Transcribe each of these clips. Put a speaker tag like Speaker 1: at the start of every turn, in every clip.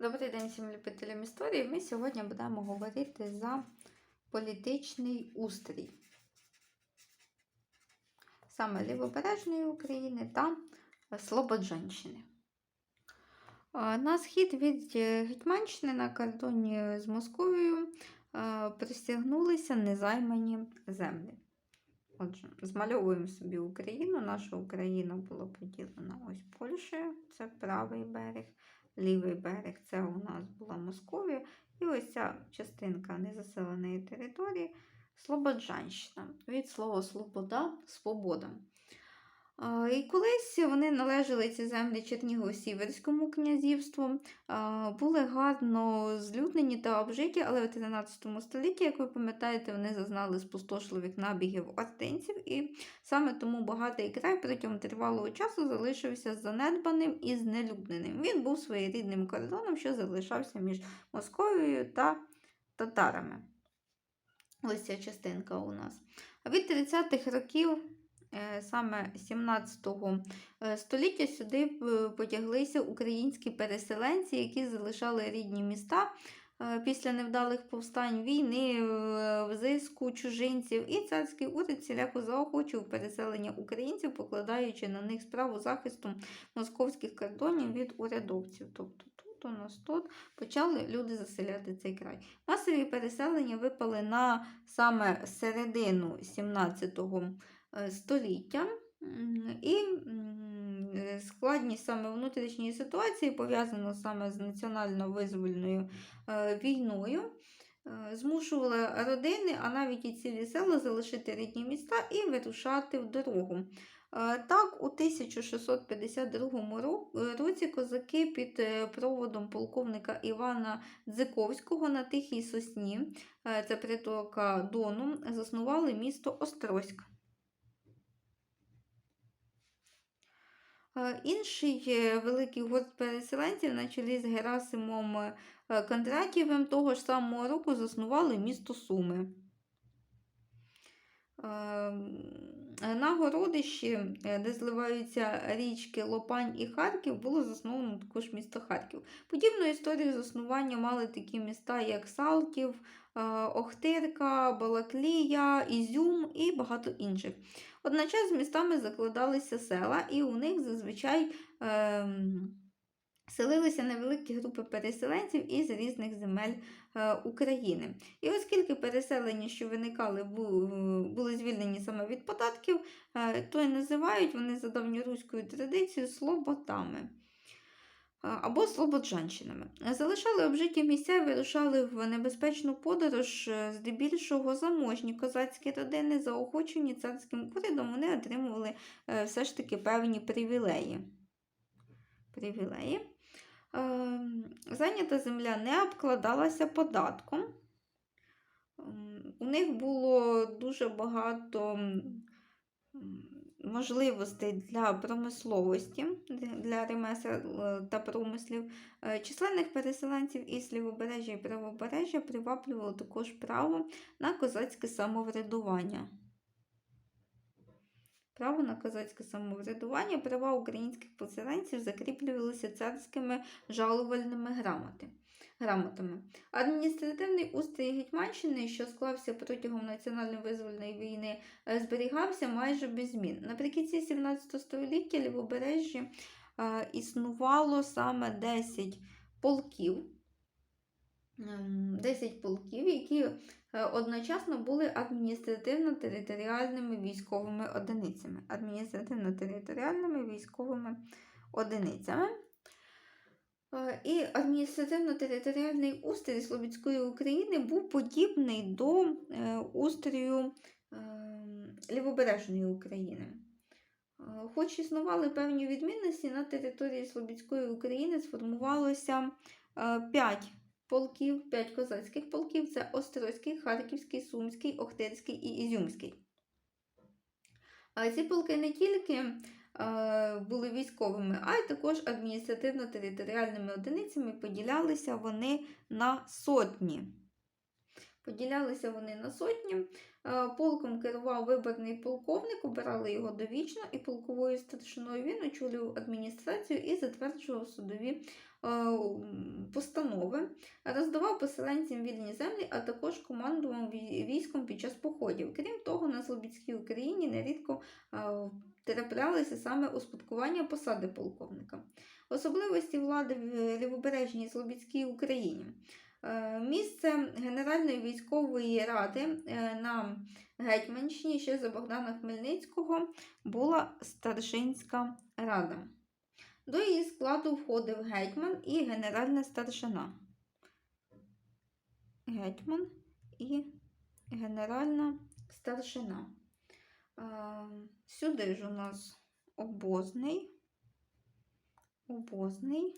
Speaker 1: Добрий день всім любителям історії. Ми сьогодні будемо говорити за політичний устрій саме Лівобережної України та Слободжанщини. Е, На схід від Гетьманщини на кордоні з Московією е, присягнулися незаймані землі. Отже, змальовуємо собі Україну. Наша Україна була поділена ось Польщею, це правий берег лівий берег це у нас була Московія. І ось ця частинка незаселеної території Слободжанщина. Від слова Слобода свобода. І колись вони належали ці землі Чернігово-Сіверському князівству, були гарно злюднені та обжиті, але в 13 столітті, як ви пам'ятаєте, вони зазнали спустошливих набігів артинців, і саме тому багатий край протягом тривалого часу залишився занедбаним і знелюдненим. Він був своєрідним кордоном, що залишався між Московією та татарами. Ось ця частинка у нас. Від 30-х років саме 17 е, століття сюди е, потяглися українські переселенці, які залишали рідні міста е, після невдалих повстань війни, е, взиску чужинців, і царський уряд всіляко заохочував переселення українців, покладаючи на них справу захисту московських кордонів від урядовців. Тобто тут у нас тут почали люди заселяти цей край. Масові переселення випали на саме середину 17 е, століття. І е, складність саме внутрішньої ситуації пов'язана саме з національно-визвольною е, війною. е, Змушувала родини, а навіть і цілі села залишити рідні міста і вирушати в дорогу. Е, Так, у 1652 е, році козаки під е, проводом полковника Івана Дзиковського на Тихій Сосні, е, це притока Дону, заснували місто Острозьк. Інший е, великий гурт переселенців на чолі з Герасимом е, Кондратєвим того ж самого року заснували місто Суми. Ем, На городищі, е, де зливаються річки Лопань і Харків, було засновано також місто Харків. Подібну історію заснування мали такі міста, як Салтів, е, Охтирка, Балаклія, Ізюм і багато інших. Одночас з містами закладалися села, і у них зазвичай ем, селилися невеликі групи переселенців із різних земель е, України. І оскільки переселення, що виникали, бу- були звільнені саме від податків, е, то й називають вони за давньоруською традицією слоботами. а, Або слободжанщинами. Залишали обжиті місця і вирушали в небезпечну подорож, е, здебільшого заможні козацькі родини, заохочені царським урядом, вони отримували е, все ж таки певні привілеї. Привілеї. Ем, Зайнята земля не обкладалася податком. Ем, У них було дуже багато можливостей для промисловості, для- для ремесел е, та промислів. Е, Численних переселенців із лівобережжя і правобережжя приваблювало також право на козацьке самоврядування. Право на козацьке самоврядування, права українських поселенців закріплювалися царськими жалувальними грамотами. Адміністративний устрій Гетьманщини, що склався протягом національно-визвольної війни, е, зберігався майже без змін. Наприкінці 17 століття лівобережжі е, існувало саме 10 полків. Ем, 10 полків, які е, одночасно були адміністративно-територіальними військовими одиницями. Адміністративно-територіальними військовими одиницями. Е, І адміністративно-територіальний устрій Слобідської України був подібний до е, устрою е, Лівобережної України. Хоч існували певні відмінності, на території Слобідської України сформувалося 5 полків, 5 козацьких полків це Острозький, Харківський, Сумський, Охтирський і Ізюмський. А ці полки не тільки е, були військовими, а й також адміністративно-територіальними одиницями поділялися вони на сотні. Поділялися вони на сотні. Е, Полком керував виборний полковник, обирали його довічно, і полковою старшиною він очолював адміністрацію і затверджував судові постанови, роздавав поселенцям вільні землі, а також командував військом під час походів. Крім того, на Слобідській Україні нерідко е, траплялися саме успадкування посади полковника. Особливості влади в Лівобережній Слобідській Україні. Е, Місце Генеральної військової ради е, на Гетьманщині ще за Богдана Хмельницького була старшинська рада. До її складу входив гетьман і генеральна старшина. Гетьман і генеральна старшина. Сюди ж у нас обозний, обозний,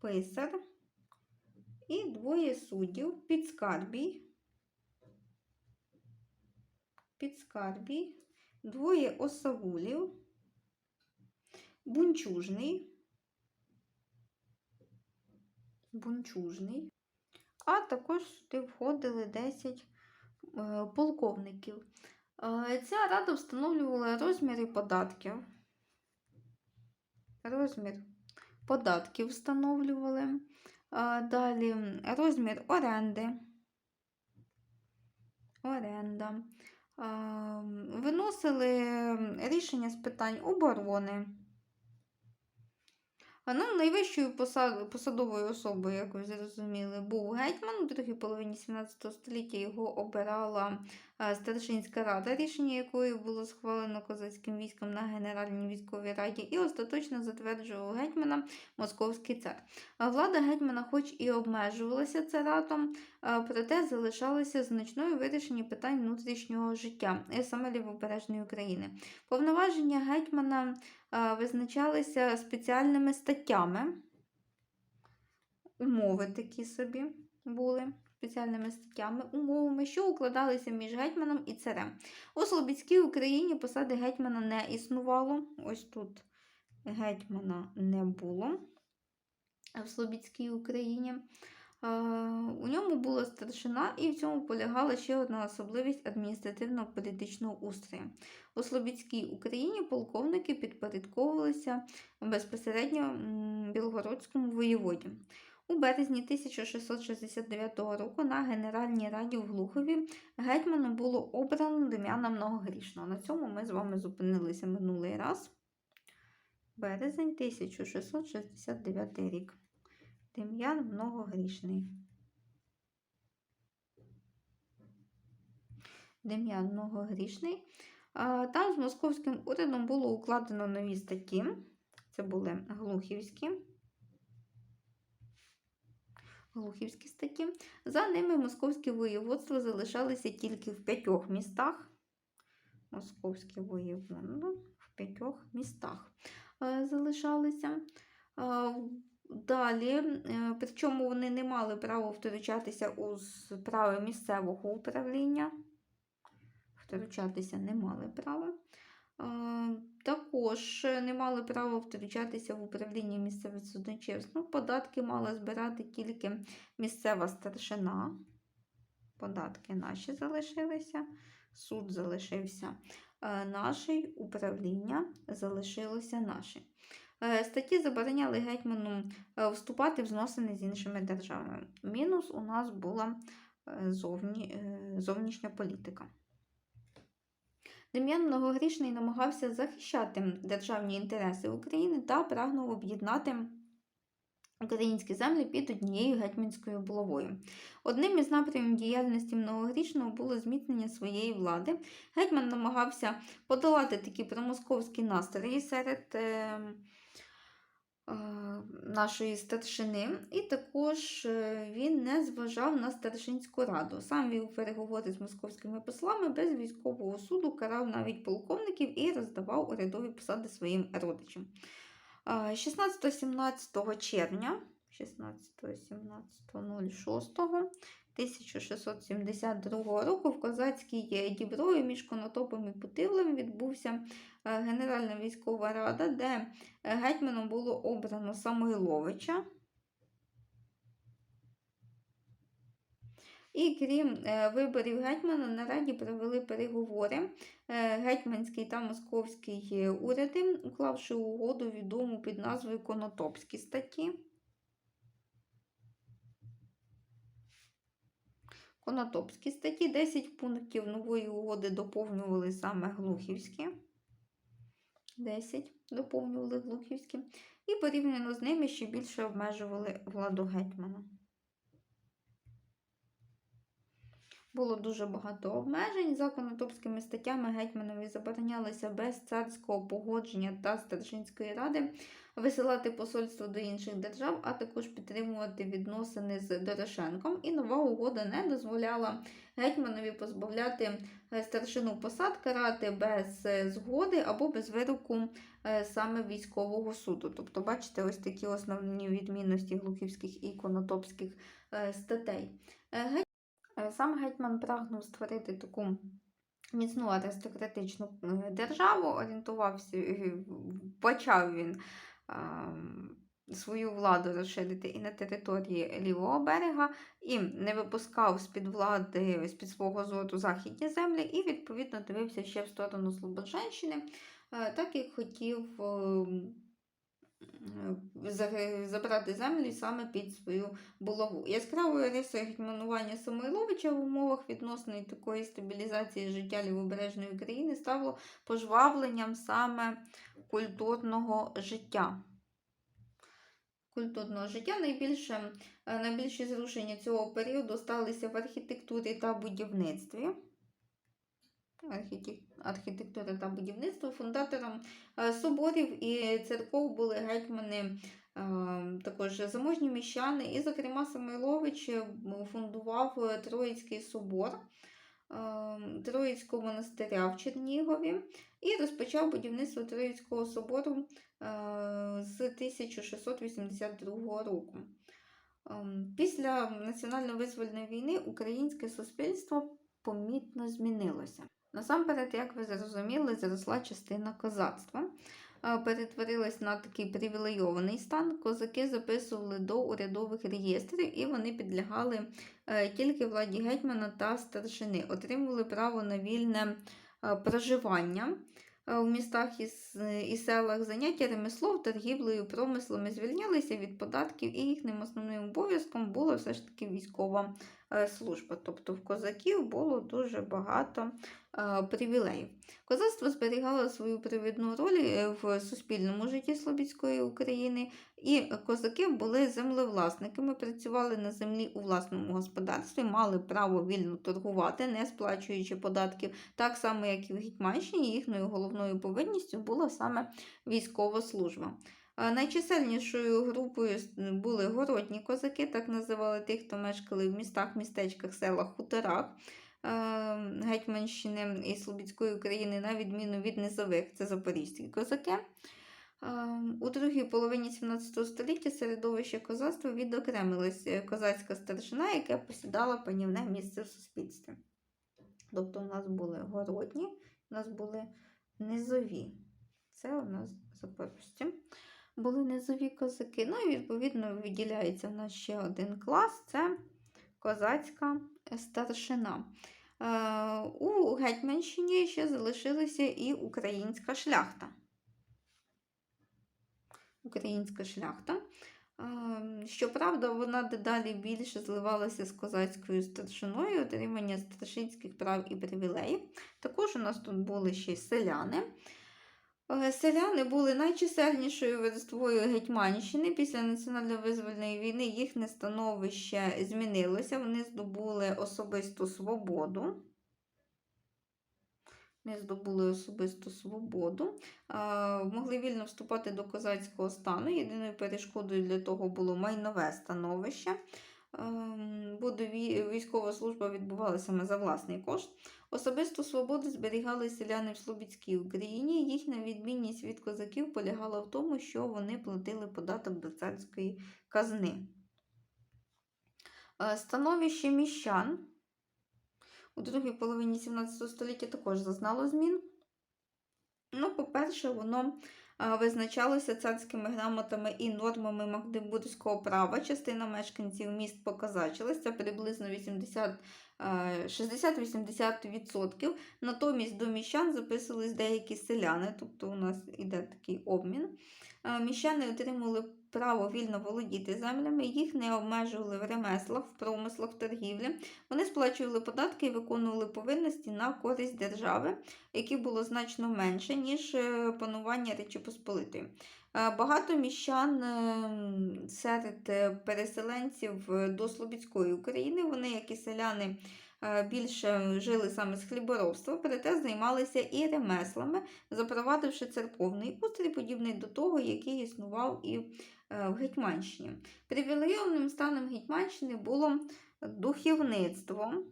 Speaker 1: писар і двоє суддів підскарбій, підскарбій, двоє осавулів, бунчужний, бунчужний, а також сюди входили 10 е, полковників. Е, Ця рада встановлювала розміри податків. Розмір податків встановлювали. Далі розмір оренди. Оренда. Виносили рішення з питань оборони. А ну, найвищою посад- посадовою особою, як ви зрозуміли, був гетьман. У другій половині 17 століття його обирала Старшинська рада, рішення якої було схвалено козацьким військом на Генеральній військовій раді, і остаточно затверджував гетьмана Московський цар. Влада гетьмана, хоч і обмежувалася царатом, проте залишалася значною вирішенні питань внутрішнього життя, саме лівобережної України. Повноваження гетьмана визначалися спеціальними статтями. Умови такі собі були спеціальними статтями, умовами, що укладалися між гетьманом і царем. У Слобідській Україні посади гетьмана не існувало. Ось тут гетьмана не було в Слобідській Україні. У ньому була старшина, і в цьому полягала ще одна особливість адміністративно-політичного устрою. У Слобідській Україні полковники підпорядковувалися безпосередньо білгородському воєводі. У березні 1669 року на Генеральній раді в Глухові гетьманом було обрано Дем'яна Многогрішного. На цьому ми з вами зупинилися минулий раз. Березень 1669 рік. Дем'ян Многогрішний. Дем'ян Многогрішний. Там з московським урядом було укладено нові статті. Це були глухівські. Глухівські статті. За ними московські воєводства залишалися тільки в п'ятьох містах. Московське воєводство в п'ятьох містах е, залишалися. Е, Далі, е, причому вони не мали права втручатися у справи місцевого управління. Втручатися не мали права. Е, Також не мали права втручатися в управління місцевим судочинством. Податки мала збирати тільки місцева старшина. Податки наші залишилися, суд залишився е, наший, управління залишилося наше. Е, Статті забороняли гетьману е, вступати в зносини з іншими державами. Мінус у нас була е, зовні, е, зовнішня політика. Дем'ян Многогрішний намагався захищати державні інтереси України та прагнув об'єднати українські землі під однією гетьманською булавою. Одним із напрямів діяльності Многогрішного було зміцнення своєї влади. Гетьман намагався подолати такі промосковські настрої серед е, нашої старшини, і також е, він не зважав на старшинську раду. Сам вів переговори з московськими послами без військового суду, карав навіть полковників і роздавав урядові посади своїм родичам. Е, 16-17 червня 16-17.06 1672 року в козацькій Діброві між Конотопом і Путивлем відбувся е, Генеральна військова рада, де е, гетьманом було обрано Самойловича. І крім е, виборів гетьмана, на раді провели переговори гетьманський та московський уряди, уклавши угоду відому під назвою Конотопські статті. Конотопські статті 10 пунктів нової угоди доповнювали саме Глухівські. 10 доповнювали Глухівські. І порівняно з ними ще більше обмежували владу гетьмана. Було дуже багато обмежень. За конотопськими статтями гетьманові заборонялося без царського погодження та старшинської ради висилати посольство до інших держав, а також підтримувати відносини з Дорошенком. І нова угода не дозволяла гетьманові позбавляти е, старшину посад, карати без е, згоди або без вироку е, саме військового суду. Тобто, бачите, ось такі основні відмінності глухівських і конотопських статей. Е, Сам гетьман прагнув створити таку міцну аристократичну е, державу, орієнтувався, е, почав він свою владу розширити і на території лівого берега, і не випускав з-під влади, з-під свого зору західні землі, і відповідно дивився ще в сторону Слободжанщини, е, так як хотів ем, забрати землі саме під свою булаву. Яскравою рисою гетьманування Самойловича в умовах відносної такої стабілізації життя лівобережної України стало пожвавленням саме культурного життя. Культурного життя найбільше, найбільші зрушення цього періоду сталися в архітектурі та будівництві. Архітек- Архітектура та будівництво фундатором е, соборів і церков були гетьмани, е, також заможні міщани, і, зокрема, Самойлович е, фундував Троїцький собор Троїцького монастиря в Чернігові і розпочав будівництво Троїцького собору з 1682 року. Після національно-визвольної війни українське суспільство помітно змінилося. Насамперед, як ви зрозуміли, зросла частина козацтва. Е, Перетворилась на такий привілейований стан. Козаки записували до урядових реєстрів і вони підлягали е, тільки владі гетьмана та старшини, отримували право на вільне е, проживання в містах і, селах, заняття ремеслом, торгівлею, промислами звільнялися від податків, і їхнім основним обов'язком була все ж таки військова служба. Тобто в козаків було дуже багато е, привілеїв. Козацтво зберігало свою привідну роль е, в суспільному житті Слобідської України, і козаки були землевласниками, працювали на землі у власному господарстві, мали право вільно торгувати, не сплачуючи податків, так само, як і в Гетьманщині, їхньою головною повинністю була саме військова служба. Найчисельнішою групою були городні козаки, так називали тих, хто мешкали в містах, містечках, селах, хуторах е, Гетьманщини і Слобідської України, на відміну від низових, це запорізькі козаки. Е, У другій половині 17 століття середовище козацтва відокремилось е, козацька старшина, яка посідала панівне місце в суспільстві. Тобто у нас були городні, у нас були низові. Це у нас запорожці. Були низові козаки. Ну і відповідно виділяється в нас ще один клас це козацька старшина. Е, У Гетьманщині ще залишилася і українська шляхта. Українська шляхта. Е, Щоправда, вона дедалі більше зливалася з козацькою старшиною, отримання старшинських прав і привілеїв. Також у нас тут були ще й селяни. Е, Селяни були найчисельнішою верствою Гетьманщини. Після національно-визвольної війни їхнє становище змінилося. Вони здобули особисту свободу. Не здобули особисту свободу, могли вільно вступати до козацького стану. Єдиною перешкодою для того було майнове становище. Ем, Бо військова служба відбувалася саме за власний кошт. Особисту свободу зберігали селяни в Слобідській Україні. Їхня відмінність від козаків полягала в тому, що вони платили податок до царської казни. Е, Становище міщан у другій половині 17 століття також зазнало змін. Ну, по-перше, воно визначалося царськими грамотами і нормами магдебурзького права. Частина мешканців міст показачилась, це приблизно 80 е, 60-80%. Натомість до міщан записувались деякі селяни, тобто у нас іде такий обмін. Е, Міщани отримали право вільно володіти землями, їх не обмежували в ремеслах, в промислах, в торгівлі. Вони сплачували податки і виконували повинності на користь держави, які було значно менше, ніж е, панування Речі Посполитої. Е, Багато міщан е, серед переселенців до Слобідської України, вони, як і селяни, більше жили саме з хліборобства, проте займалися і ремеслами, запровадивши церковний устрій, подібний до того, який існував і в Гетьманщині. Привілейованим станом Гетьманщини було духовництво.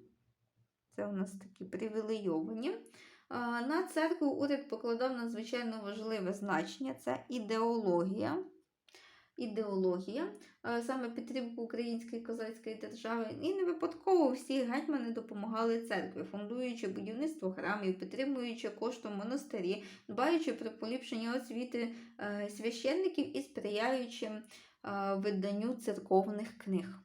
Speaker 1: Це у нас такі привілейовані. На церкву уряд покладав надзвичайно важливе значення це ідеологія. Ідеологія, саме підтримку української козацької держави. І не випадково всі гетьмани допомагали церкві, фундуючи будівництво храмів, підтримуючи коштом монастирі, дбаючи про поліпшення освіти е, священників і сприяючи е, виданню церковних книг.